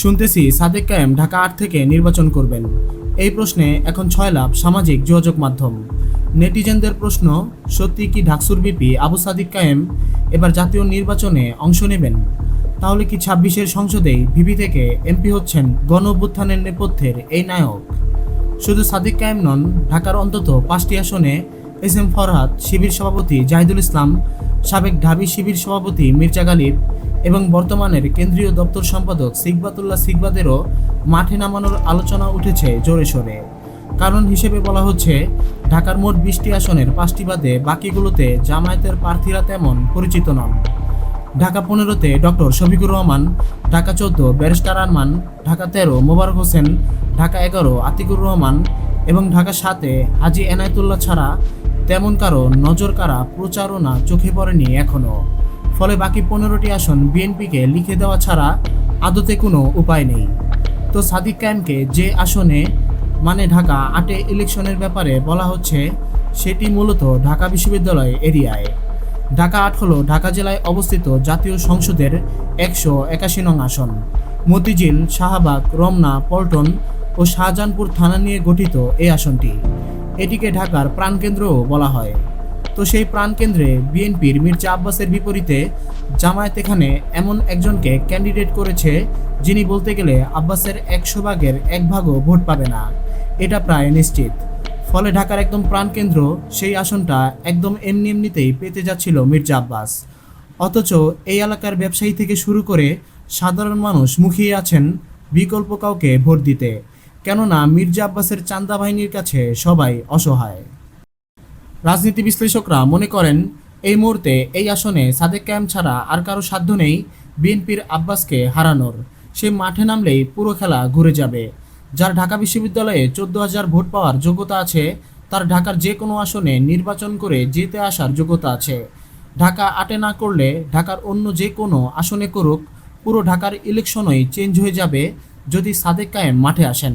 শুনতেছি সাদেক কায়েম ঢাকা আট থেকে নির্বাচন করবেন। এই প্রশ্নে এখন ছয় লাভ সামাজিক যোগাযোগ মাধ্যম। নেটিজেনদের প্রশ্ন, সত্যি কি ঢাকসুর বিপি আবু সাদিক কায়েম এবার জাতীয় নির্বাচনে অংশ নেবেন? তাহলে কি ছাব্বিশের সংসদেই ভিপি থেকে এমপি হচ্ছেন গণ অভ্যুত্থানের নেপথ্যের এই নায়ক? শুধু সাদিক কায়েম নন, ঢাকার অন্তত পাঁচটি আসনে এস এম ফরহাদ শিবির সভাপতি জাহিদুল ইসলাম, সাবেক ঢাবি শিবির সভাপতি মির্জা গালিব এবং বর্তমানের কেন্দ্রীয় দপ্তর সম্পাদক সিকবাতুল্লাহ সিকবাদেরও মাঠে নামানোর আলোচনা উঠেছে জোরে সোরে। কারণ হিসেবে বলা হচ্ছে, ঢাকার মোট বিশটি আসনের পাঁচটি বাদে বাকিগুলোতে জামায়াতের প্রার্থীরা তেমন পরিচিত নন। ঢাকা পনেরোতে ডক্টর শফিকুর রহমান, ঢাকা চোদ্দ ব্যারিস্টার আরমান, ঢাকা তেরো মোবারক হোসেন, ঢাকা এগারো আতিকুর রহমান এবং ঢাকা সাতে হাজি এনায়তুল্লাহ ছাড়া তেমন কারও নজর কারা প্রচারণা চোখে পড়েনি এখনও ফলে বাকি পনেরোটি আসন বিএনপিকে লিখে দেওয়া ছাড়া আদতে কোনো উপায় নেই। তো সাদিক কায়েমকে যে আসনে মানে ঢাকা আটে ইলেকশনের ব্যাপারে বলা হচ্ছে, সেটি মূলত ঢাকা বিশ্ববিদ্যালয় এরিয়ায়। ঢাকা আট হল ঢাকা জেলায় অবস্থিত জাতীয় সংসদের একশো একাশি নং আসন। মতিঝিল, শাহবাগ, রমনা, পল্টন ও শাহজাহানপুর থানা নিয়ে গঠিত এই আসনটি। এটিকে ঢাকার প্রাণকেন্দ্রও বলা হয়। তো সেই প্রাণকেন্দ্রে বিএনপির মির্জা আব্বাসের বিপরীতে জামায়াত এখানে এমন একজনকে ক্যান্ডিডেট করেছে যিনি বলতে গেলে আব্বাসের একশো ভাগের এক ভাগও ভোট পাবে না। এটা প্রায় নিশ্চিত। ফলে ঢাকার একদম প্রাণকেন্দ্র সেই আসনটা একদম এমনি এমনিতেই পেতে যাচ্ছিল মির্জা আব্বাস। অথচ এই এলাকার ব্যবসায়ী থেকে শুরু করে সাধারণ মানুষ মুখিয়ে আছেন বিকল্প কাউকে ভোট দিতে। কেননা মির্জা আব্বাসের চান্দা বাহিনীর কাছে সবাই অসহায়। রাজনীতি বিশ্লেষকরা মনে করেন, এই মুহূর্তে এই আসনে সাদেক ক্যাম্প ছাড়া আর কারও সাধ্য নেই বিএনপির আব্বাসকে হারানোর। সে মাঠে নামলেই পুরো খেলা ঘুরে যাবে। যার ঢাকা বিশ্ববিদ্যালয়ে চোদ্দ হাজার ভোট পাওয়ার যোগ্যতা আছে, তার ঢাকার যে কোনো আসনে নির্বাচন করে জিতে আসার যোগ্যতা আছে। ঢাকা আটে না করলে ঢাকার অন্য যে কোনো আসনে করুক, পুরো ঢাকার ইলেকশনই চেঞ্জ হয়ে যাবে যদি সাদেক কায়েম মাঠে আসেন।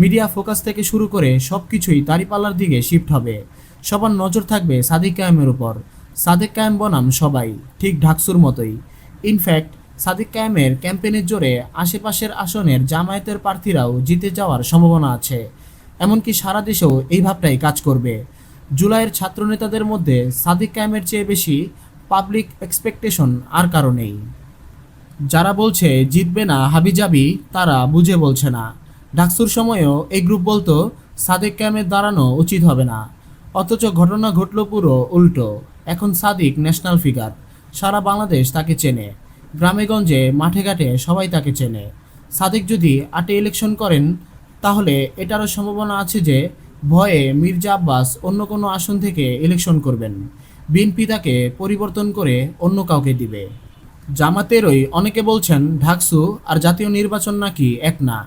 মিডিয়া ফোকাস থেকে শুরু করে সব কিছুই দাঁড়িপাল্লার দিকে শিফট হবে। সবার নজর থাকবে সাদিক কায়েমের উপর। সাদেক কায়েম বনাম সবাই, ঠিক ঢাকসুর মতোই। ইনফ্যাক্ট সাদিক কায়েমের ক্যাম্পেনের জোরে আশেপাশের আসনের জামায়াতের প্রার্থীরাও জিতে যাওয়ার সম্ভাবনা আছে। এমনকি সারা দেশেও এই ভাবটাই কাজ করবে। জুলাইয়ের ছাত্রনেতাদের মধ্যে সাদিক কায়েমের চেয়ে বেশি পাবলিক এক্সপেকটেশন আর কারণেই যারা বলছে জিতবে না হাবি হাবিজাবি, তারা বুঝে বলছে না। ডাকসুর সময়েও এই গ্রুপ বলতো, সাদেক ক্যামের দাঁড়ানো উচিত হবে না। অথচ ঘটনা ঘটল পুরো উল্টো। এখন সাদিক ন্যাশনাল ফিগার সারা বাংলাদেশ তাকে চেনে। গ্রামেগঞ্জে মাঠে ঘাটে সবাই তাকে চেনে। সাদিক যদি আটে ইলেকশন করেন, তাহলে এটারও সম্ভাবনা আছে যে ভয়ে মির্জা আব্বাস অন্য কোনো আসন থেকে ইলেকশন করবেন। বিএনপি তাকে পরিবর্তন করে অন্য কাউকে দিবে। জামাতেরই অনেকে বলছেন, ঢাকসু আর জাতীয় নির্বাচন নাকি এক না।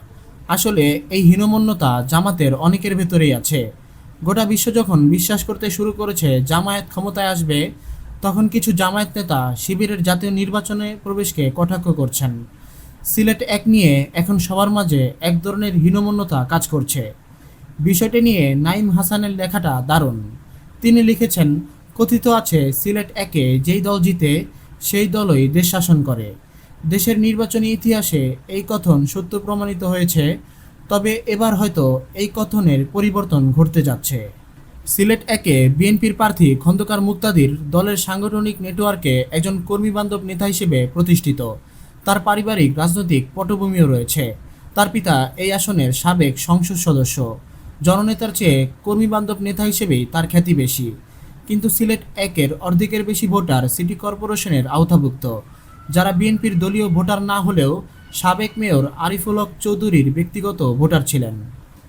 আসলে এই হীনমন্যতা জামাতের অনেকের ভেতরেই আছে। গোটা বিশ্ব যখন বিশ্বাস করতে শুরু করেছে, জামায়াত ক্ষমতায় আসবে, তখন কিছু জামায়াত নেতা শিবিরের জাতীয় নির্বাচনে প্রবেশকে কটাক্ষ করছেন। সিলেট এক নিয়ে এখন সবার মাঝে এক ধরনের হীনমন্যতা কাজ করছে। বিষয়টি নিয়ে নাইম হাসানের লেখাটা দারুণ। তিনি লিখেছেন, কথিত আছে, সিলেট একে যেই দল জিতে, সেই দলই দেশ শাসন করে। দেশের নির্বাচনী ইতিহাসে এই কথন সত্য প্রমাণিত হয়েছে। তবে এবার হয়তো এই কথনের পরিবর্তন ঘটতে যাচ্ছে। সিলেট একে বিএনপির প্রার্থী খন্দকার মুক্তাদির দলের সাংগঠনিক নেটওয়ার্কে একজন কর্মীবান্ধব নেতা হিসেবে প্রতিষ্ঠিত। তার পারিবারিক, রাজনৈতিক পটভূমিও রয়েছে। তার পিতা এই আসনের সাবেক সংসদ সদস্য। জননেতার চেয়ে কর্মীবান্ধব নেতা হিসেবেই তার খ্যাতি বেশি। কিন্তু সিলেট একের অর্ধেকের বেশি ভোটার সিটি কর্পোরেশনের আওতাভুক্ত। যারা বিএনপির দলীয় ভোটার না হলেও সাবেক মেয়র আরিফুল হক চৌধুরীর ব্যক্তিগত ভোটার ছিলেন।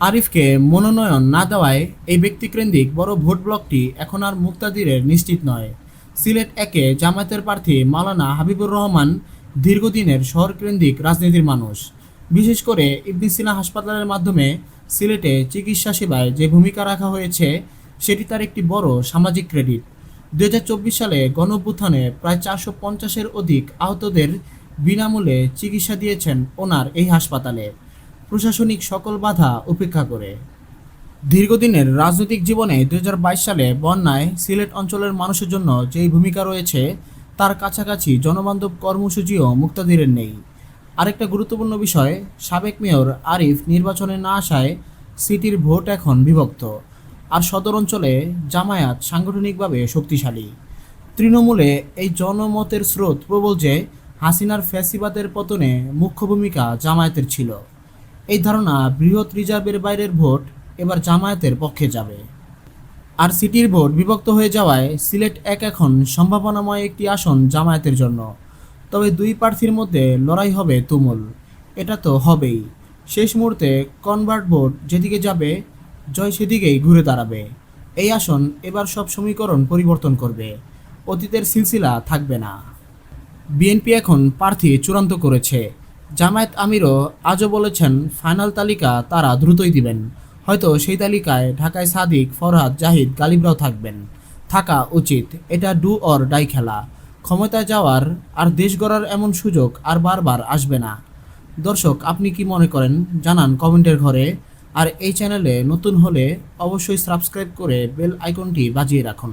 আরিফকে মনোনয়ন না দেওয়ায় এই ব্যক্তিকেন্দ্রিক বড় ভোট ব্লকটি এখন আর মুক্তাদিরের নিশ্চিত নয়। সিলেট একে জামায়াতের প্রার্থী মালানা হাবিবুর রহমান দীর্ঘদিনের শহরকেন্দ্রিক রাজনীতির মানুষ। বিশেষ করে ইবনে সিনা হাসপাতালের মাধ্যমে সিলেটে চিকিৎসা সেবায় যে ভূমিকা রাখা হয়েছে, সেটি তার একটি বড় সামাজিক ক্রেডিট। দুই হাজার চব্বিশ সালে গণঅভ্যুত্থানে প্রায় চারশো পঞ্চাশের অধিক আহতদের বিনামূল্যে চিকিৎসা দিয়েছেন ওনার এই হাসপাতালে। প্রশাসনিক সকল বাধা উপেক্ষা করে। দীর্ঘদিনের রাজনৈতিক জীবনে দুহাজার বাইশ সালে বন্যায় সিলেট অঞ্চলের মানুষের জন্য যেই ভূমিকা রয়েছে, তার কাছাকাছি জনবান্ধব কর্মসূচিও মুক্তাদিরের নেই। আরেকটা গুরুত্বপূর্ণ বিষয়, সাবেক মেয়র আরিফ নির্বাচনে না আসায় সিটির ভোট এখন বিভক্ত। আর সদর অঞ্চলে জামায়াত সাংগঠনিকভাবে শক্তিশালী। তৃণমূলে এই জনমতের স্রোত প্রবল যে হাসিনার ফ্যাসিবাদের পতনে মুখ্য ভূমিকা জামায়াতের ছিল। এই ধারণা বৃহৎ রিজার্ভের বাইরের ভোট এবার জামায়াতের পক্ষে যাবে। আর সিটির ভোট বিভক্ত হয়ে যাওয়ায় সিলেট এক এখন সম্ভাবনাময় একটি আসন জামায়াতের জন্য। তবে দুই প্রার্থীর মধ্যে লড়াই হবে তুমুল। এটা তো হবেই। শেষ মুহূর্তে কনভার্ট ভোট যেদিকে যাবে, জয় সেদিকেই ঘুরে দাঁড়াবে। এই আসন এবার সব সমীকরণ পরিবর্তন করবে। অতীতের সিলসিলা থাকবে না। বিএনপি এখন প্রার্থী চূড়ান্ত করেছে। জামায়াত আমিরও আজও বলেছেন, ফাইনাল তালিকা তারা দ্রুতই দিবেন। হয়তো সেই তালিকায় ঢাকায় সাদিক, ফরহাদ, জাহিদ, গালিবরাও থাকবেন। থাকা উচিত, এটা ডু অর ডাই খেলা। ক্ষমতায় যাওয়ার আর দেশ গড়ার এমন সুযোগ আর বারবার আসবে না। দর্শক, আপনি কি মনে করেন? জানান কমেন্টের ঘরে। আর এই চ্যানেলে নতুন হলে অবশ্যই সাবস্ক্রাইব করে বেল আইকনটি বাজিয়ে রাখুন।